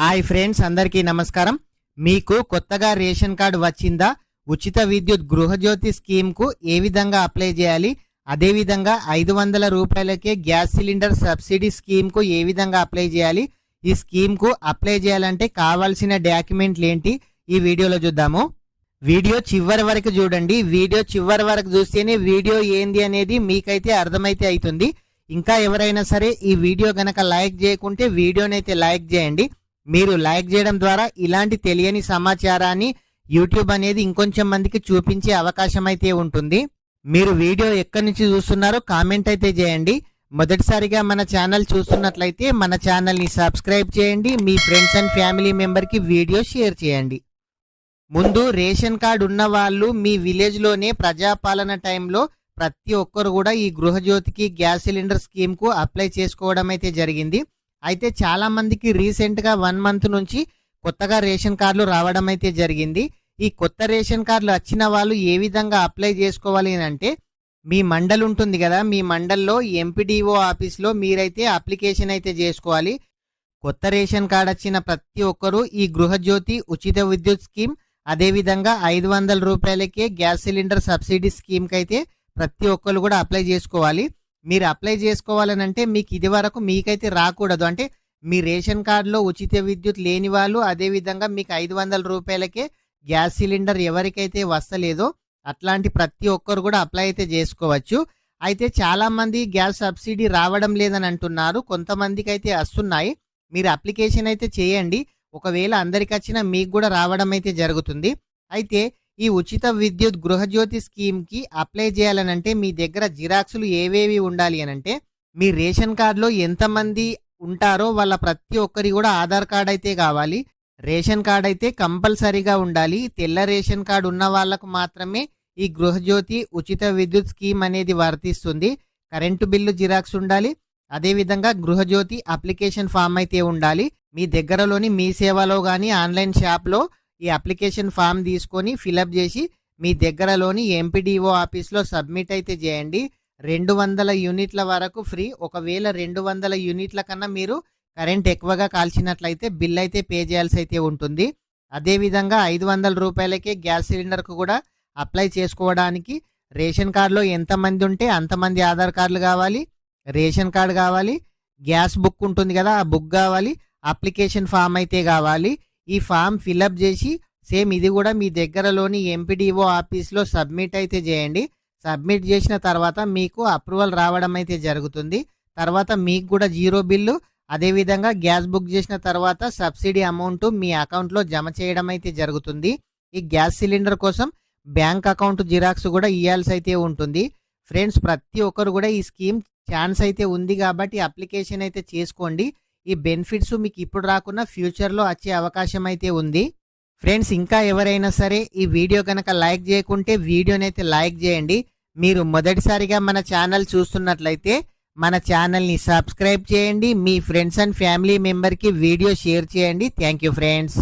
Hi friends అందరికీ నమస్కారం. మీకు కొత్తగా రేషన్ కార్డు వచ్చిందా? ఉచిత విద్యుత్ గృహజ్యోతి స్కీమ్కు ఏ విధంగా అప్లై చేయాలి? అదేవిధంగా ఐదు వందల రూపాయలకే గ్యాస్ సిలిండర్ సబ్సిడీ స్కీమ్కు ఏ విధంగా అప్లై చేయాలి? ఈ స్కీమ్కు అప్లై చేయాలంటే కావాల్సిన డాక్యుమెంట్లు ఏంటి? ఈ వీడియోలో చూద్దాము. వీడియో చివరి వరకు చూడండి. వీడియో చివరి వరకు చూస్తేనే వీడియో ఏంది అనేది మీకైతే అర్థమైతే అవుతుంది ఇంకా ఎవరైనా సరే ఈ వీడియో గనక లైక్ చేయకుంటే వీడియోనైతే లైక్ చేయండి. మీరు లైక్ చేయడం ద్వారా ఇలాంటి తెలియని సమాచారాన్ని యూట్యూబ్ అనేది ఇంకొంచెం మందికి చూపించే అవకాశం అయితే ఉంటుంది. మీరు వీడియో ఎక్కడి నుంచి చూస్తున్నారో కామెంట్ అయితే చేయండి. మొదటిసారిగా మన ఛానల్ చూస్తున్నట్లయితే మన ఛానల్ని సబ్స్క్రైబ్ చేయండి. మీ ఫ్రెండ్స్ అండ్ ఫ్యామిలీ మెంబర్కి వీడియో షేర్ చేయండి. ముందు రేషన్ కార్డు ఉన్న వాళ్ళు మీ విలేజ్లోనే ప్రజాపాలన టైంలో ప్రతి ఒక్కరు కూడా ఈ గృహజ్యోతికి గ్యాస్ సిలిండర్ స్కీమ్కు అప్లై చేసుకోవడం అయితే జరిగింది. అయితే చాలా మందికి రీసెంట్గా వన్ మంత్ నుంచి కొత్తగా రేషన్ కార్డులు రావడం అయితే జరిగింది. ఈ కొత్త రేషన్ కార్డులు వచ్చిన వాళ్ళు ఏ విధంగా అప్లై చేసుకోవాలి అని అంటే మీ మండల్ ఉంటుంది కదా మీ మండల్లో ఎంపీడీఓ ఆఫీస్లో మీరైతే అప్లికేషన్ అయితే చేసుకోవాలి. కొత్త రేషన్ కార్డు వచ్చిన ప్రతి ఒక్కరూ ఈ గృహజ్యోతి ఉచిత విద్యుత్ స్కీమ్ అదేవిధంగా ఐదు వందల రూపాయలకే గ్యాస్ సిలిండర్ సబ్సిడీ స్కీమ్కి అయితే ప్రతి ఒక్కరు కూడా అప్లై చేసుకోవాలి. మీరు అప్లై చేసుకోవాలని అంటే మీకు ఇది వరకు మీకైతే రాకూడదు. అంటే మీ రేషన్ కార్డులో ఉచిత విద్యుత్ లేని వాళ్ళు అదేవిధంగా మీకు ఐదు వందల రూపాయలకే గ్యాస్ సిలిండర్ ఎవరికైతే వస్తలేదో అట్లాంటి ప్రతి ఒక్కరు కూడా అప్లై అయితే చేసుకోవచ్చు. అయితే చాలామంది గ్యాస్ సబ్సిడీ రావడం లేదని అంటున్నారు. కొంతమందికి అయితే వస్తున్నాయి. మీరు అప్లికేషన్ అయితే చేయండి. ఒకవేళ అందరికి వచ్చినా మీకు కూడా రావడం అయితే జరుగుతుంది. అయితే ఈ ఉచిత విద్యుత్ గృహజ్యోతి స్కీమ్కి అప్లై చేయాలనంటే మీ దగ్గర జిరాక్సులు ఏవేవి ఉండాలి అనంటే మీ రేషన్ కార్డులో ఎంతమంది ఉంటారో వాళ్ళ ప్రతి ఒక్కరి కూడా ఆధార్ కార్డ్ అయితే కావాలి. రేషన్ కార్డ్ అయితే కంపల్సరీగా ఉండాలి. తెల్ల రేషన్ కార్డు ఉన్న వాళ్ళకు మాత్రమే ఈ గృహజ్యోతి ఉచిత విద్యుత్ స్కీమ్ అనేది వర్తిస్తుంది. కరెంటు బిల్లు జిరాక్స్ ఉండాలి. అదేవిధంగా గృహజ్యోతి అప్లికేషన్ ఫామ్ అయితే ఉండాలి. మీ దగ్గరలోని మీ సేవలో కానీ ఆన్లైన్ షాప్లో ఈ అప్లికేషన్ ఫామ్ తీసుకొని ఫిలప్ చేసి మీ దగ్గరలోని ఎంపీడీఓ ఆఫీస్లో సబ్మిట్ అయితే చేయండి. రెండు వందల యూనిట్ల వరకు ఫ్రీ. ఒకవేళ రెండు వందల యూనిట్ల కన్నా మీరు కరెంట్ ఎక్కువగా కాల్చినట్లయితే బిల్ అయితే పే చేయాల్సి అయితే ఉంటుంది. అదేవిధంగా ఐదు వందల రూపాయలకే గ్యాస్ సిలిండర్కు కూడా అప్లై చేసుకోవడానికి రేషన్ కార్డులో ఎంతమంది ఉంటే అంతమంది ఆధార్ కార్డులు కావాలి. రేషన్ కార్డు కావాలి గ్యాస్ బుక్ ఉంటుంది కదా ఆ బుక్ కావాలి అప్లికేషన్ ఫామ్ అయితే కావాలి. ఈ ఫామ్ ఫిలప్ చేసి సేమ్ ఇది కూడా మీ దగ్గరలోని ఎంపీడీఓ ఆఫీస్లో సబ్మిట్ అయితే చేయండి. సబ్మిట్ చేసిన తర్వాత మీకు అప్రూవల్ రావడం అయితే జరుగుతుంది. తర్వాత మీకు కూడా జీరో బిల్లు అదేవిధంగా గ్యాస్ బుక్ చేసిన తర్వాత సబ్సిడీ అమౌంట్ మీ అకౌంట్లో జమ చేయడం అయితే జరుగుతుంది. ఈ గ్యాస్ సిలిండర్ కోసం బ్యాంక్ అకౌంట్ జిరాక్స్ కూడా ఇవ్వాల్సి అయితే ఉంటుంది. ఫ్రెండ్స్ ప్రతి ఒక్కరు కూడా ఈ స్కీమ్ ఛాన్స్ అయితే ఉంది కాబట్టి అప్లికేషన్ అయితే చేసుకోండి. ఈ బెనిఫిట్స్ మీకు ఇప్పుడు రాకున్నా ఫ్యూచర్లో వచ్చే అవకాశం అయితే ఉంది. ఫ్రెండ్స్ ఇంకా ఎవరైనా సరే ఈ వీడియో కనుక లైక్ చేయకుంటే వీడియోనైతే లైక్ చేయండి. మీరు మొదటిసారిగా మన ఛానల్ చూస్తున్నట్లయితే మన ఛానల్ని సబ్స్క్రైబ్ చేయండి. మీ ఫ్రెండ్స్ అండ్ ఫ్యామిలీ మెంబర్కి వీడియో షేర్ చేయండి. Thank you friends.